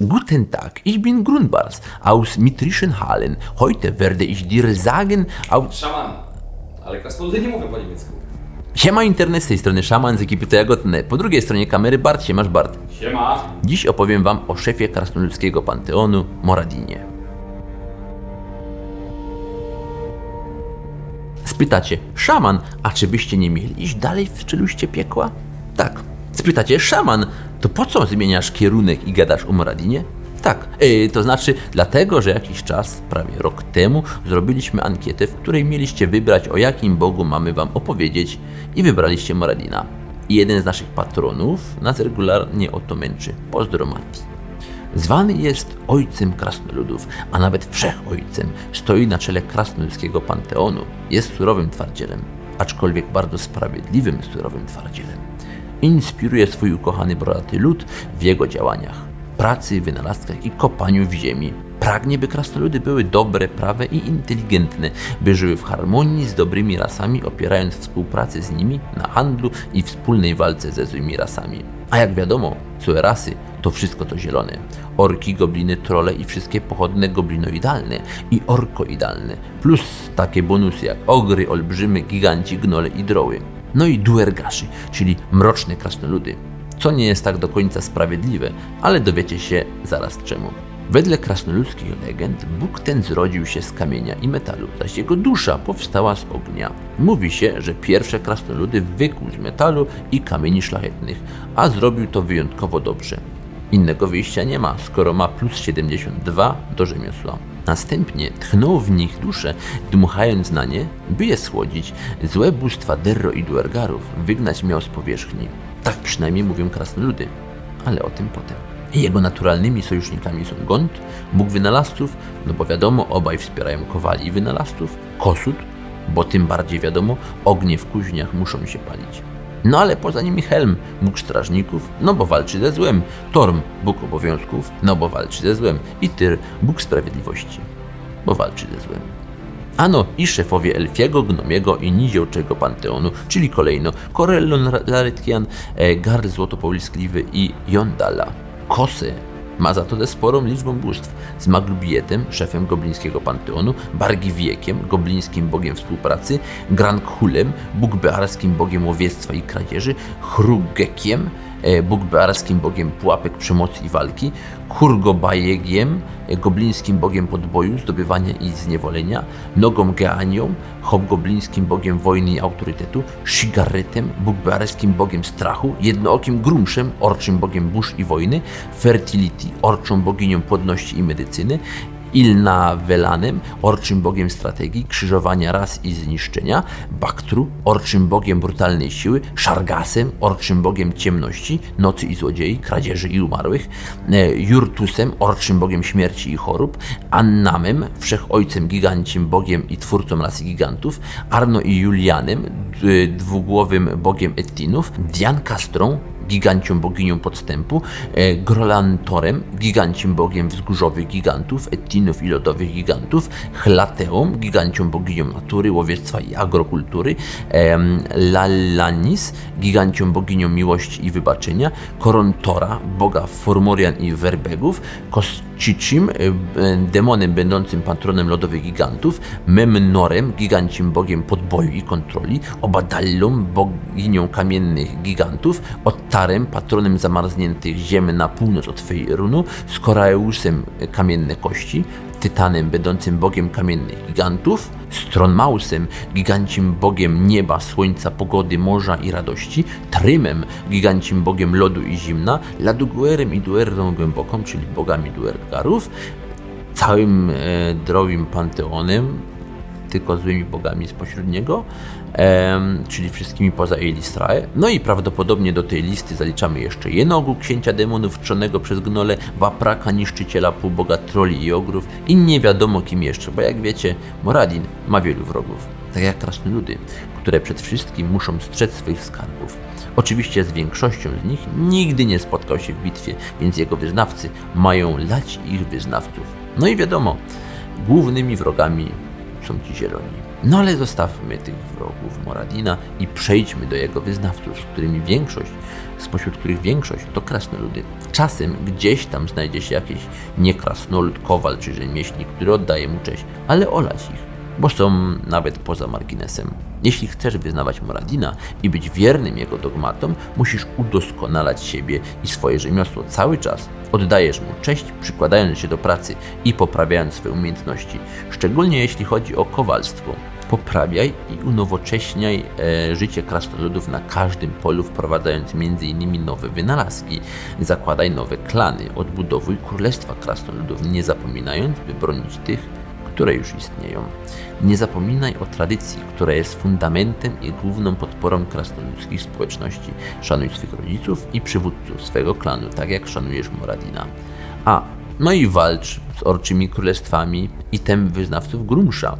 Guten Tag, ich bin Grunbars aus Mitrischenhallen. Heute werde ich dir sagen, au... Szaman. Ale krasnoludy nie mówią po niemiecku. Siema internet, z tej strony Szaman z ekipy To Jagodne. Po drugiej stronie kamery Bart, siemasz Bart. Siema. Dziś opowiem wam o szefie krasnoludzkiego panteonu, Moradinie. Spytacie, szaman, a czy byście nie mieli iść dalej w czeluście piekła? Tak. Spytacie, szaman, to po co zmieniasz kierunek i gadasz o Moradinie? Tak, yy, to znaczy dlatego, że jakiś czas, prawie rok temu, zrobiliśmy ankietę, w której mieliście wybrać o jakim Bogu mamy wam opowiedzieć i wybraliście Moradina. I jeden z naszych patronów nas regularnie o to męczy. Pozdro Mati. Zwany jest ojcem krasnoludów, a nawet wszechojcem. Stoi na czele krasnoludzkiego panteonu. Jest surowym twardzielem, aczkolwiek bardzo sprawiedliwym surowym twardzielem. Inspiruje swój ukochany brodaty lud w jego działaniach, pracy, wynalazkach i kopaniu w ziemi. Pragnie, by krasnoludy były dobre, prawe i inteligentne, by żyły w harmonii z dobrymi rasami, opierając współpracę z nimi na handlu i wspólnej walce ze złymi rasami. A jak wiadomo, złe rasy to wszystko to zielone. Orki, gobliny, trole i wszystkie pochodne goblinoidalne i orkoidalne, plus takie bonusy jak ogry, olbrzymy, giganci, gnole i droły. No i duergaszy, czyli mroczne krasnoludy, co nie jest tak do końca sprawiedliwe, ale dowiecie się zaraz czemu. Wedle krasnoludzkich legend Bóg ten zrodził się z kamienia i metalu, zaś jego dusza powstała z ognia. Mówi się, że pierwsze krasnoludy wykuł z metalu i kamieni szlachetnych, a zrobił to wyjątkowo dobrze. Innego wyjścia nie ma, skoro ma plus 72 do rzemiosła. Następnie tchnął w nich duszę, dmuchając na nie, by je schłodzić, złe bóstwa Derro i Duergarów wygnać miał z powierzchni. Tak przynajmniej mówią krasnoludy, ale o tym potem. Jego naturalnymi sojusznikami są Gont, Bóg wynalazców, no bo wiadomo, obaj wspierają kowali wynalazców, Kosut, bo tym bardziej wiadomo, ognie w kuźniach muszą się palić. No ale poza nimi Helm, Bóg strażników, no bo walczy ze złem, Torm, Bóg obowiązków, no bo walczy ze złem i Tyr, Bóg sprawiedliwości, bo walczy ze złem. Ano i szefowie Elfiego, Gnomiego i Niziołczego Panteonu, czyli kolejno Corellon Laretkian, e, Gar Złotopołyskliwy i Jondala. Kosy ma za to sporą liczbą bóstw. Z Maglubietem, szefem goblińskiego panteonu, Bargiwiekiem, goblińskim bogiem współpracy, Grankhulem, bugbearskim bogiem łowiectwa i kradzieży, Chrugekiem, e, bugbearskim bogiem pułapek, przemocy i walki, Kurgobajegiem, e, goblińskim bogiem podboju, zdobywania i zniewolenia, Nogą Geanią, hobgoblińskim bogiem wojny i autorytetu, Shigaretem, bugbearskim bogiem strachu, jednookim Grumszem, orczym bogiem burz i wojny, Fertility, orczą boginią płodności i medycyny, Ilna Velanem, orczym bogiem strategii, krzyżowania ras i zniszczenia, Baktru, orczym bogiem brutalnej siły, Szargasem, orczym bogiem ciemności, nocy i złodziei, kradzieży i umarłych, e, Jurtusem, orczym bogiem śmierci i chorób, Annamem, wszechojcem gigancim bogiem i twórcą rasy gigantów, Arno i Julianem, dwugłowym bogiem Ettinów, Diankastrą, gigancią boginią podstępu, e, Grolantorem, gigancim bogiem wzgórzowych gigantów, Ettinów i lodowych gigantów, Chlateą, gigancią boginią natury, łowiectwa i agrokultury, Lallanis, gigancią boginią miłości i wybaczenia, Korontora, boga Formorian i Werbegów, Koscicim, e, e, demonem będącym patronem lodowych gigantów, Memnorem, gigancim bogiem podboju i kontroli, Obadallą, boginią kamiennych gigantów, Ottarem, patronem zamarzniętych ziem na północ od Fejrunu, Skoraeusem, e, kamienne kości, Tytanem, będącym bogiem kamiennych gigantów, Stronmausem, gigancim bogiem nieba, słońca, pogody, morza i radości, Trymem, gigancim bogiem lodu i zimna, Laduguerem i Duerną głęboką, czyli bogami Duergarów, całym e, panteonem, tylko złymi bogami spośród niego, czyli wszystkimi poza Eilistrae. No i prawdopodobnie do tej listy zaliczamy jeszcze Jenogu, księcia demonów czonego przez gnole, Wapraka, niszczyciela półboga troli i ogrów i nie wiadomo kim jeszcze, bo jak wiecie, Moradin ma wielu wrogów, tak jak krasnoludy, które przed wszystkim muszą strzec swych skarbów. Oczywiście z większością z nich nigdy nie spotkał się w bitwie, więc jego wyznawcy mają lać ich wyznawców. No i wiadomo, głównymi wrogami są ci zieloni. No ale zostawmy tych wrogów Moradina i przejdźmy do jego wyznawców, z którymi większość, spośród których większość to krasnoludy. Czasem gdzieś tam znajdzie się jakiś niekrasnolud, kowal czy rzemieślnik, który oddaje mu cześć, ale olać ich bo są nawet poza marginesem. Jeśli chcesz wyznawać Moradina i być wiernym jego dogmatom, musisz udoskonalać siebie i swoje rzemiosło cały czas. Oddajesz mu cześć, przykładając się do pracy i poprawiając swoje umiejętności, szczególnie jeśli chodzi o kowalstwo. Poprawiaj i unowocześniaj e, życie krasnoludów na każdym polu, wprowadzając m.in. nowe wynalazki. Zakładaj nowe klany, odbudowuj królestwa krasnoludów, nie zapominając, by bronić tych, które już istnieją. Nie zapominaj o tradycji, która jest fundamentem i główną podporą krasnoludzkich społeczności. Szanuj swych rodziców i przywódców swego klanu, tak jak szanujesz Moradina. A, no i walcz z orczymi królestwami i tem wyznawców Grumsza.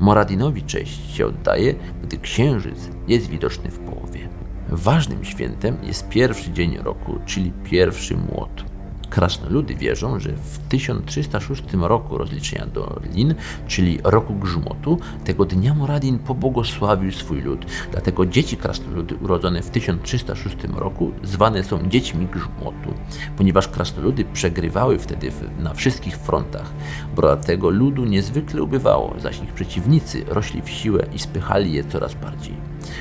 Moradinowi cześć się oddaje, gdy księżyc jest widoczny w połowie. Ważnym świętem jest pierwszy dzień roku, czyli pierwszy młot. Krasnoludy wierzą, że w 1306 roku rozliczenia do Lin, czyli roku grzmotu, tego dnia Moradin pobłogosławił swój lud. Dlatego dzieci krasnoludy urodzone w 1306 roku zwane są dziećmi grzmotu, ponieważ krasnoludy przegrywały wtedy na wszystkich frontach. Dlatego ludu niezwykle ubywało, zaś ich przeciwnicy rośli w siłę i spychali je coraz bardziej.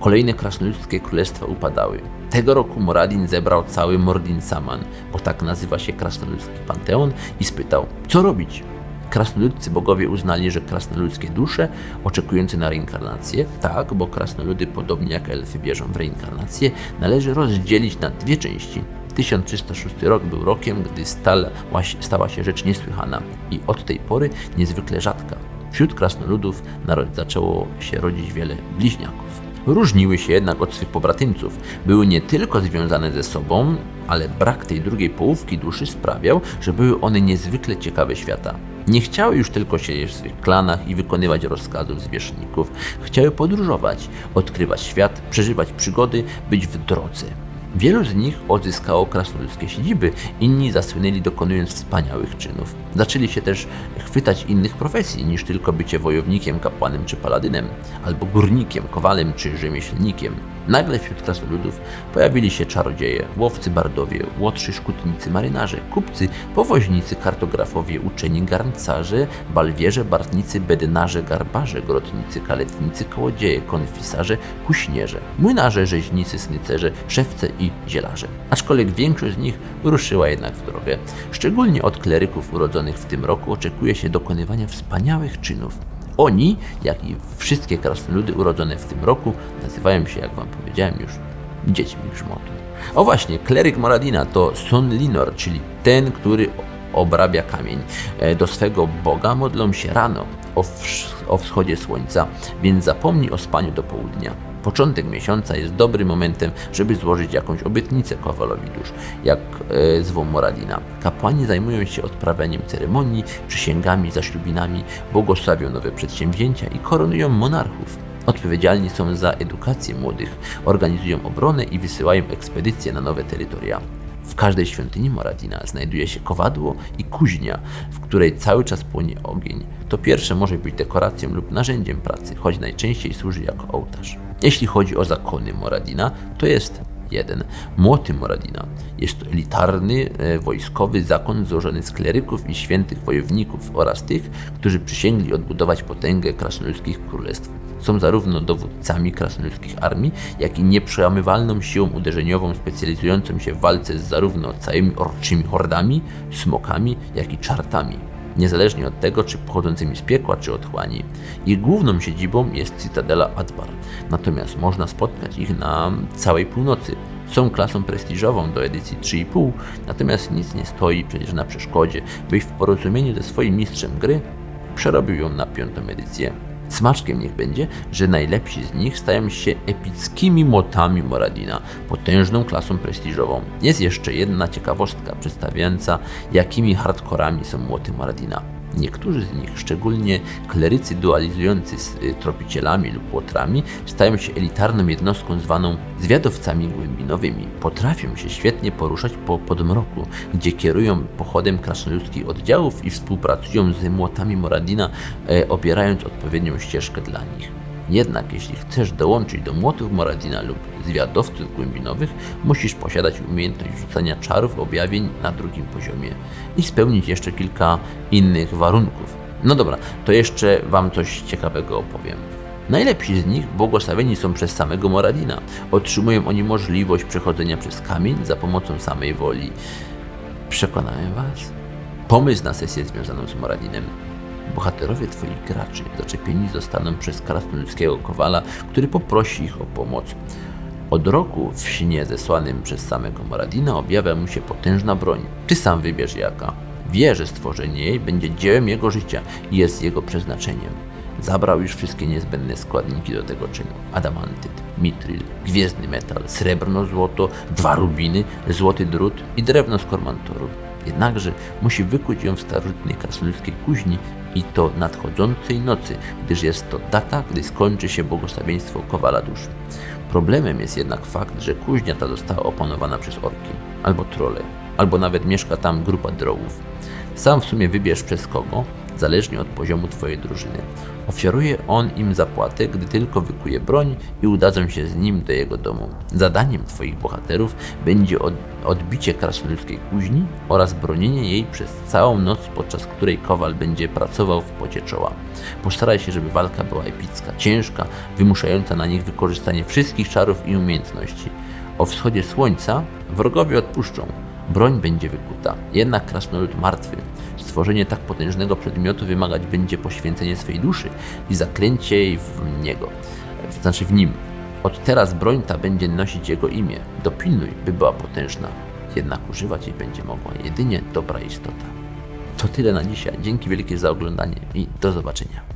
Kolejne krasnoludzkie królestwa upadały. Tego roku Moradin zebrał cały Mordin Saman, bo tak nazywa się krasnoludzki panteon, i spytał, co robić? Krasnoludcy bogowie uznali, że krasnoludzkie dusze oczekujące na reinkarnację, tak, bo krasnoludy podobnie jak elfy wierzą w reinkarnację, należy rozdzielić na dwie części. 1306 rok był rokiem, gdy stała się rzecz niesłychana i od tej pory niezwykle rzadka. Wśród krasnoludów zaczęło się rodzić wiele bliźniaków. Różniły się jednak od swych pobratymców. Były nie tylko związane ze sobą, ale brak tej drugiej połówki duszy sprawiał, że były one niezwykle ciekawe świata. Nie chciały już tylko siedzieć w swych klanach i wykonywać rozkazów zwierzchników. Chciały podróżować, odkrywać świat, przeżywać przygody, być w drodze. Wielu z nich odzyskało krasnoludzkie siedziby, inni zasłynęli dokonując wspaniałych czynów. Zaczęli się też chwytać innych profesji niż tylko bycie wojownikiem, kapłanem czy paladynem, albo górnikiem, kowalem czy rzemieślnikiem. Nagle wśród krasnoludów pojawili się czarodzieje, łowcy bardowie, łotrzy szkutnicy, marynarze, kupcy, powoźnicy, kartografowie, uczeni, garncarze, balwierze, bartnicy, bedynarze, garbarze, grotnicy, kaletnicy, kołodzieje, konfisarze, kuśnierze, młynarze, rzeźnicy, snycerze, szewce i zielarze. Aczkolwiek większość z nich ruszyła jednak w drogę. Szczególnie od kleryków urodzonych w tym roku oczekuje się dokonywania wspaniałych czynów. Oni, jak i wszystkie krasnoludy urodzone w tym roku, nazywają się, jak wam powiedziałem już, dziećmi grzmotu. O właśnie, kleryk Moradina to Son Linor, czyli ten, który obrabia kamień. E, Do swego Boga modlą się rano, o, wschodzie słońca, więc zapomnij o spaniu do południa. Początek miesiąca jest dobrym momentem, żeby złożyć jakąś obietnicę kowalowi dusz, jak e, zwą Moradina. Kapłani zajmują się odprawianiem ceremonii, przysięgami, zaślubinami, błogosławią nowe przedsięwzięcia i koronują monarchów. Odpowiedzialni są za edukację młodych, organizują obronę i wysyłają ekspedycje na nowe terytoria. W każdej świątyni Moradina znajduje się kowadło i kuźnia, w której cały czas płonie ogień. To pierwsze może być dekoracją lub narzędziem pracy, choć najczęściej służy jako ołtarz. Jeśli chodzi o zakony Moradina, to jest 1. Młoty Moradina. Jest to elitarny e, wojskowy zakon złożony z kleryków i świętych wojowników oraz tych, którzy przysięgli odbudować potęgę krasnoludzkich królestw. Są zarówno dowódcami krasnoludzkich armii, jak i nieprzełamywalną siłą uderzeniową specjalizującą się w walce z zarówno całymi orczymi hordami, smokami, jak i czartami niezależnie od tego, czy pochodzącymi z piekła, czy otchłani. Ich główną siedzibą jest Cytadela Adbar, natomiast można spotkać ich na całej północy. Są klasą prestiżową do edycji 3,5, natomiast nic nie stoi przecież na przeszkodzie, byś w porozumieniu ze swoim mistrzem gry przerobił ją na piątą edycję. Smaczkiem niech będzie, że najlepsi z nich stają się epickimi młotami Moradina, potężną klasą prestiżową. Jest jeszcze jedna ciekawostka przedstawiająca, jakimi hardkorami są młoty Moradina. Niektórzy z nich, szczególnie klerycy dualizujący z y, tropicielami lub łotrami, stają się elitarną jednostką zwaną zwiadowcami głębinowymi. Potrafią się świetnie poruszać po podmroku, gdzie kierują pochodem krasnoludzkich oddziałów i współpracują z młotami Moradina, e, obierając odpowiednią ścieżkę dla nich. Jednak jeśli chcesz dołączyć do młotów Moradina lub zwiadowców głębinowych, musisz posiadać umiejętność rzucania czarów objawień na drugim poziomie i spełnić jeszcze kilka innych warunków. No dobra, to jeszcze Wam coś ciekawego opowiem. Najlepsi z nich błogosławieni są przez samego Moradina. Otrzymują oni możliwość przechodzenia przez kamień za pomocą samej woli. Przekonałem Was? Pomysł na sesję związaną z Moradinem. Bohaterowie Twoich graczy zaczepieni zostaną przez krasnoludzkiego kowala, który poprosi ich o pomoc. Od roku w śnie zesłanym przez samego Moradina objawia mu się potężna broń. Ty sam wybierz jaka. Wie, że stworzenie jej będzie dziełem jego życia i jest jego przeznaczeniem. Zabrał już wszystkie niezbędne składniki do tego czynu. Adamantyt, mitril, gwiezdny metal, srebrno złoto, dwa rubiny, złoty drut i drewno z kormantoru. Jednakże musi wykuć ją w starożytnej krasnoludzkiej kuźni i to nadchodzącej nocy, gdyż jest to data, gdy skończy się błogosławieństwo Kowala Dusz. Problemem jest jednak fakt, że kuźnia ta została opanowana przez orki, albo trole, albo nawet mieszka tam grupa drołów. Sam w sumie wybierz przez kogo, zależnie od poziomu Twojej drużyny. Ofiaruje on im zapłatę, gdy tylko wykuje broń i udadzą się z nim do jego domu. Zadaniem Twoich bohaterów będzie od, odbicie krasnoludzkiej kuźni oraz bronienie jej przez całą noc, podczas której kowal będzie pracował w pocie czoła. Postaraj się, żeby walka była epicka, ciężka, wymuszająca na nich wykorzystanie wszystkich czarów i umiejętności. O wschodzie słońca wrogowie odpuszczą, broń będzie wykuta. Jednak krasnolud martwy. Stworzenie tak potężnego przedmiotu wymagać będzie poświęcenie swej duszy i zaklęcie jej w niego, znaczy w nim. Od teraz broń ta będzie nosić jego imię. Dopilnuj, by była potężna. Jednak używać jej będzie mogła jedynie dobra istota. To tyle na dzisiaj. Dzięki wielkie za oglądanie i do zobaczenia.